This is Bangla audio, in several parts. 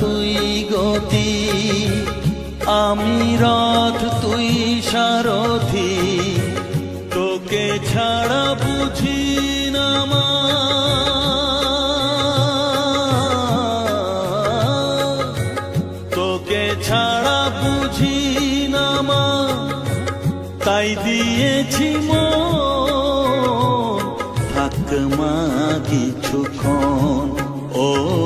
তুই গতি, আমি রথ, তুই সারথি। তোকে ছাড়া বুঝি না তোকে ছাড়া বুঝি না মা। তাই দিয়েছি মন। থাক মা কিছুক্ষণ ও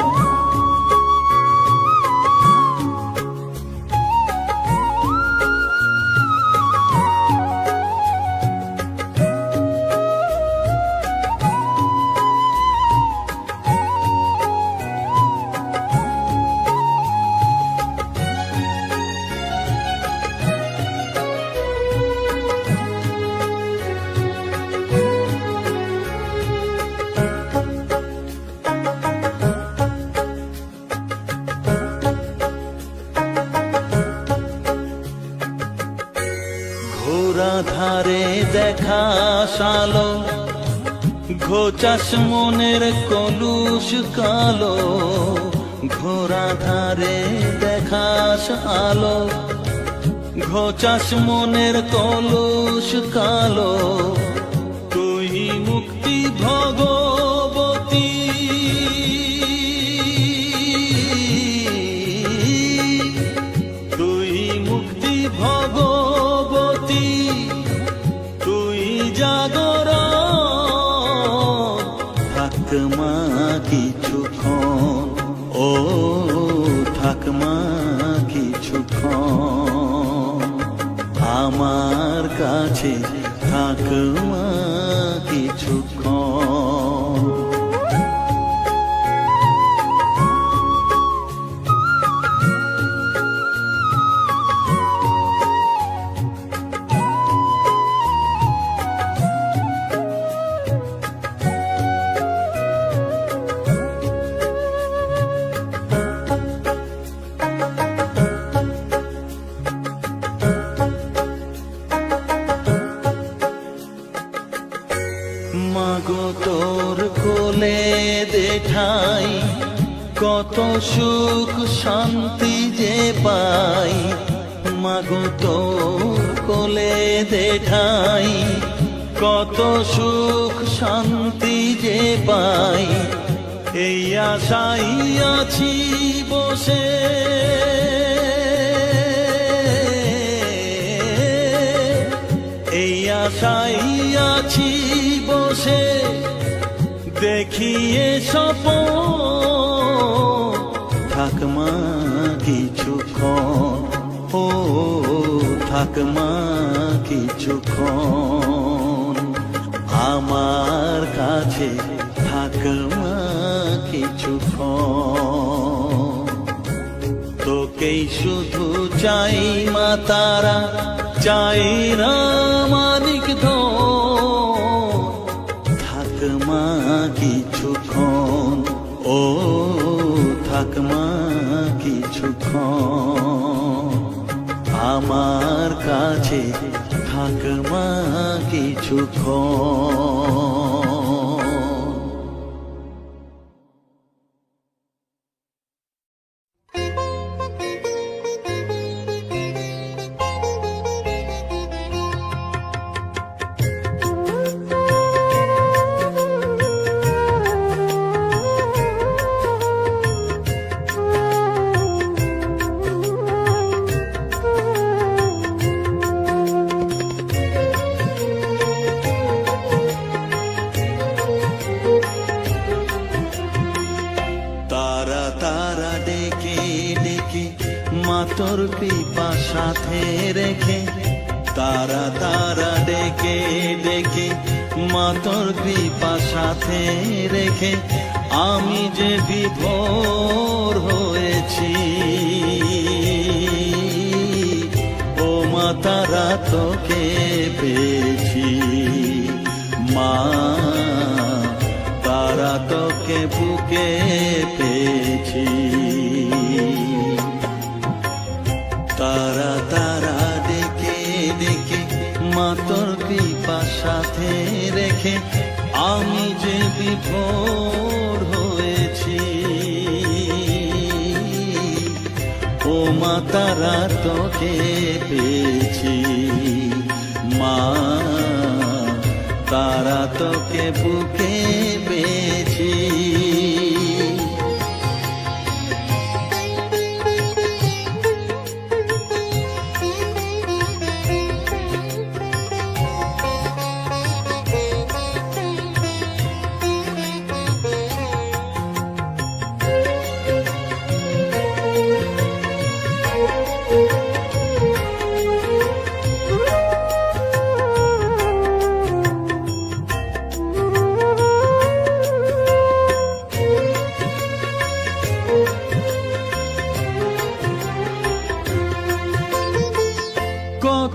ঘোচাস মনের কলুষ কালো ঘোরা ধারে দেখাস আলো। ঘোচাস মনের কলুষ কালো কত সুখ শান্তি যে পাই। এই আশাই আছি বসে। এই আশাই আছি বসে। দেখিয়ে সপ থাক মা কিছুক্ষণ ও, থাক মা কিছুক্ষণ আমার কাছে থাক কিছু তোকেই শুধু চাই মা তারা, চাই না মানিক থাক মা কিছু ও থাক মা কিছু আমার কাছে থাক মা কিছুক্ষণ বিভোর হয়েছি। ও মা তারা তোকে পেয়েছি। মা তারা তোকে বুকে পেয়েছি।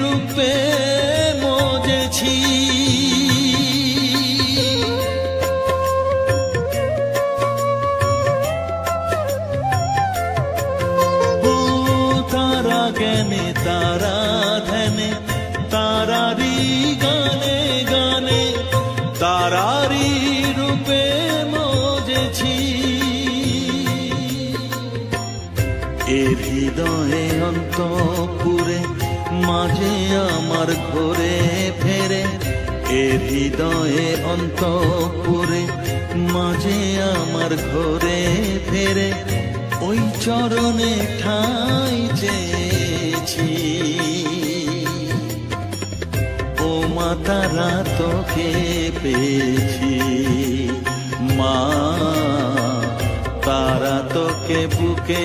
রূপে মজেছি। আমার ঘরে ফেরে, এ হৃদয়ে অন্তপুরে, মাঝে আমার ঘরে ফেরে, ওই চরণে ঠাই চেয়েছি। ও মা, তারা তোকে পেয়েছি। মা, তারা তোকে বুকে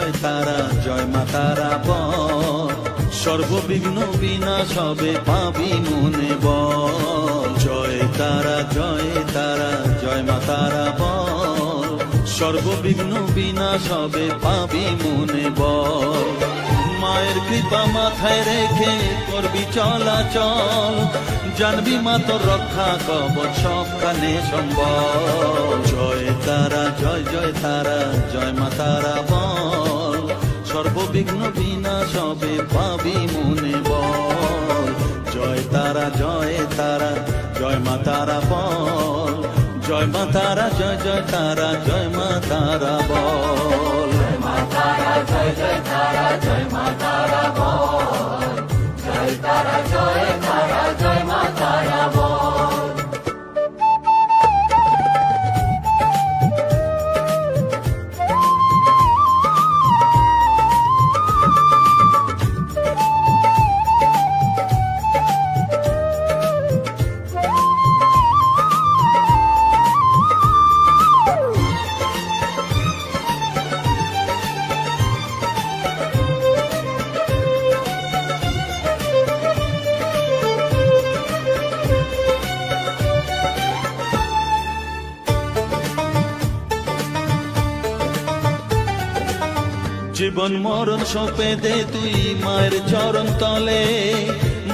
জয় তারা, জয় মা তারা বল। সর্ববিঘ্ন বিনাশ হবে পাবি মনে ব জয় তারা জয় তারা, জয় মা তারা বল। সর্ববিঘ্ন বিনাশ হবে পাবি মনে বল। মায়ের কৃপা মাথায় রেখে করবি চলাচল। জানবি মা তোর রক্ষা কবচ সবখানে সম্বল। জয় তারা, জয় জয় তারা, জয় মা তারা বল। সর্ববিঘ্ন বিনাশ হবে পাবি মনে বল। জয় তারা জয় তারা, জয় মা তারা বল। জয় মা তারা, জয় জয় তারা, জয় মা তারা বল। জয় জয় তারা জয় মা তারা জয় তারা জয় জীবন মরণ সপে দে তুই মায়ের চরণ তলে।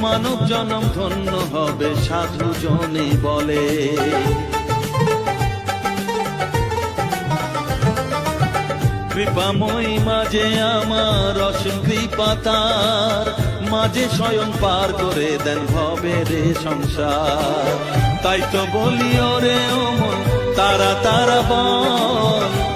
মানব জনম ধন্য হবে সাধু জনে বলে। কৃপাময়ী মাঝে আমার অসীম কৃপা তার। মাঝে স্বয়ং পার করে দেন ভবে রে সংসার। তাই তো বলি, ওরে ওমন তারা তারা বল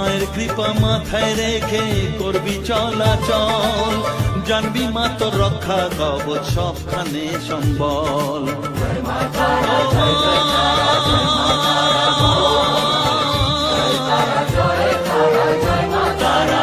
মায়ের কৃপা মাথায় রেখে করবি চলাচল জানবি মা তো রক্ষা কবচ সবখানে সম্বল তারা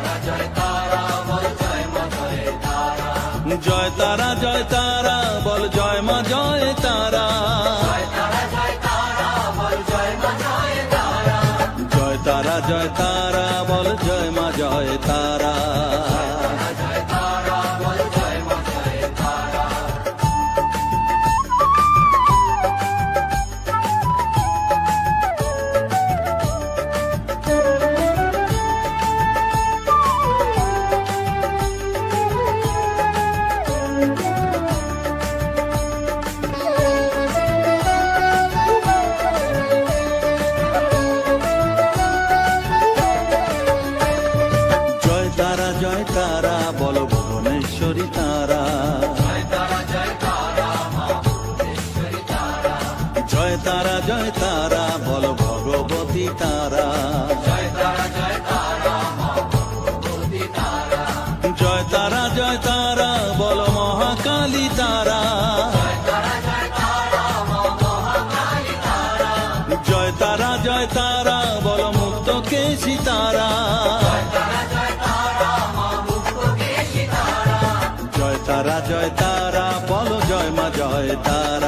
জয় তারা জয় তারা। তারা বল মুক্ত কেশী তারা। জয় তারা জয় তারা বল জয় মা জয় তারা।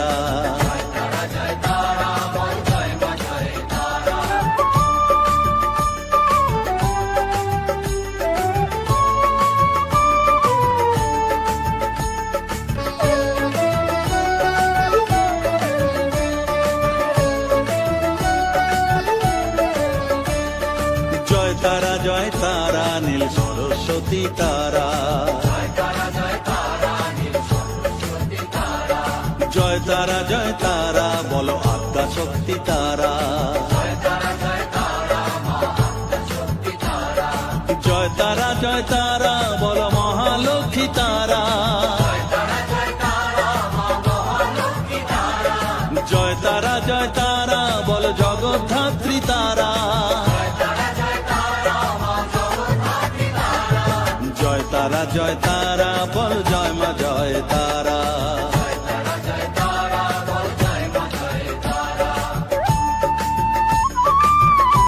তারা জয় তারা জয় তারা। বলো আত্মা শক্তি তারা জয় তারা। জয় তারা